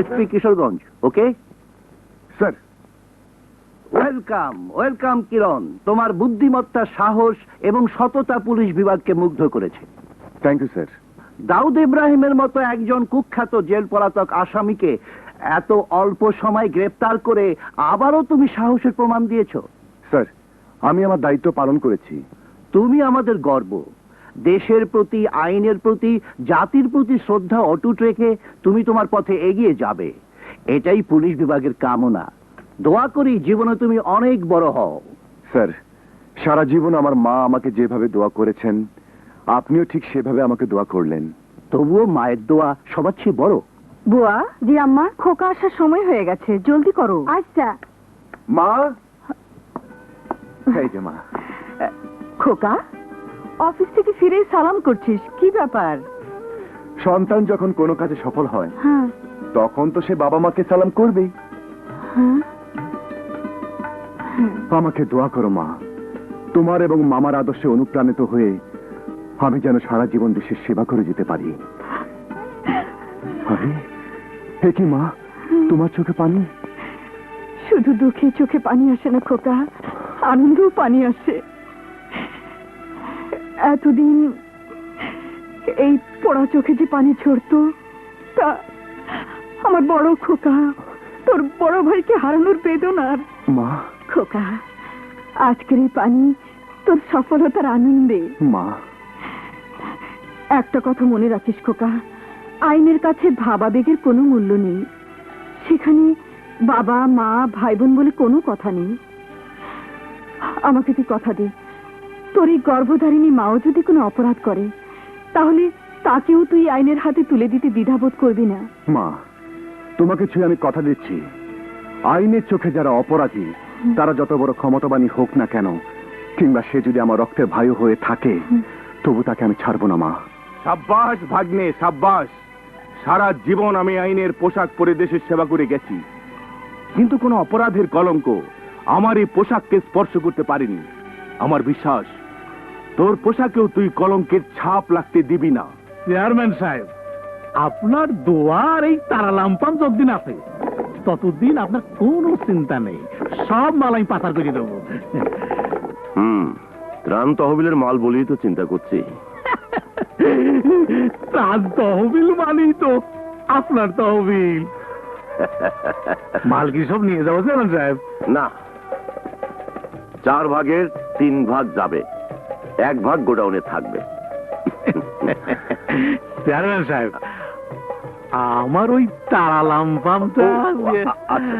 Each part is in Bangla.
SP Kishoreganj okay sir welcome welcome Kiran তোমার বুদ্ধিমত্তা সাহস এবং সততা পুলিশ বিভাগকে মুগ্ধ করেছে। থ্যাংক ইউ স্যার দাউদ ইব্রাহিমের মতো একজন কুখ্যাত জেল পলাতক আসামিকে এত অল্প সময় গ্রেপ্তার করে আবারও তুমি সাহসের প্রমাণ দিয়েছ? স্যার আমি আমার দায়িত্ব পালন করেছি। তুমি আমাদের গর্ব। দেশের প্রতি আইনের প্রতি জাতির প্রতি শ্রদ্ধা অটুট রেখে তুমি তোমার পথে এগিয়ে যাবে। এটাই পুলিশ বিভাগের কামনা। দোয়া করি জীবনে তুমি অনেক বড় হও। স্যার সারা জীবন আমার মা আমাকে যেভাবে দোয়া করেছেন আপনিও ঠিক সেভাবে আমাকে দোয়া করলেন। তবুও মায়ের দোয়া সবার চেয়ে বড়। বুয়া জি আম্মা খোকা আসার সময় হয়ে গেছে জলদি করো। আচ্ছা। মা? এই যে মা। খোকা? অফিস থেকে ফিরে সালাম করছিস কি ব্যাপার? সন্তান যখন কোনো কাজে সফল হয় হ্যাঁ। তখন তো সে বাবা মাকে সালাম করবেই। হ্যাঁ। আমাকে দোয়া করো মা। তোমার এবং মামার আদর্শে অনুপ্রাণিত হয়ে আমি যেন সারা জীবন দেশের সেবা করে যেতে পারি। আরে হে কি মা? তোমার চোখে পানি? শুধু দুঃখে চোখে পানি আসে না খোকা আনন্দেও পানি আসে। এতদিন এই পড়া চোখে যে পানি ঝরতো তা আমার বড় খোকা তোর বড় ভাইকে হারানোর বেদনার মা। খোকা আজকের এই পানি তোর সফলতার আনন্দে। মা। একটা কথা মনে রাখিস খোকা আইনের কাছে ভাবাবেগের কোনো মূল্য নেই। সেখানে বাবা মা ভাই বোন বলে কোনো কথা নেই। আমাকে তুই কথা দে। তোর এই গর্ভধারিণী মাও যদি কোনো অপরাধ করে তাহলে তাকেও তুই আইনের হাতে তুলে দিতে দ্বিধাবোধ করবি না। মা তোমাকে ছুঁয়ে আমি কথা দিচ্ছি। আইনের চোখে যারা অপরাধী তারা যত বড় ক্ষমতাবানী হোক না কেন কিংবা সে যদি আমার রক্তের ভাইও হয়ে থাকে তবু তাকে আমি ছাড়বো না মা। সাব্বাস ভাগ্নে সাব্বাস। সারা জীবন আমি আইনের পোশাক পরে দেশের সেবা করে গেছি। কিন্তু কোনো অপরাধের কলঙ্ক আমার এই পোশাককে স্পর্শ করতে পারেনি। আমার বিশ্বাস তোর পোশাকেও তুই কলঙ্কের ছাপ লাগতে দিবি না। চেয়ারম্যান সাহেব আপনার দোয়ার এই তারা লাম্পান যতদিন আছে ততদিন আপনার কোনো চিন্তা নেই। সব মাল আমি পাচার করে দেবো। হুম ত্রাণ তহবিলের মাল বলেই তো চিন্তা করছি। তার তহবিল মানেই তো আপনার তহবিল। মাল কি সব নিয়ে যাব চেয়ারম্যান সাহেব? না চার ভাগের তিন ভাগ যাবে। এক ভাগ গোডাউনে থাকবে চেয়ারম্যান সাহেব আমার ওই তারা লাম্পামটা আচ্ছা,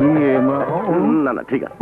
ইয়ে, ও- না না ঠিক আছে।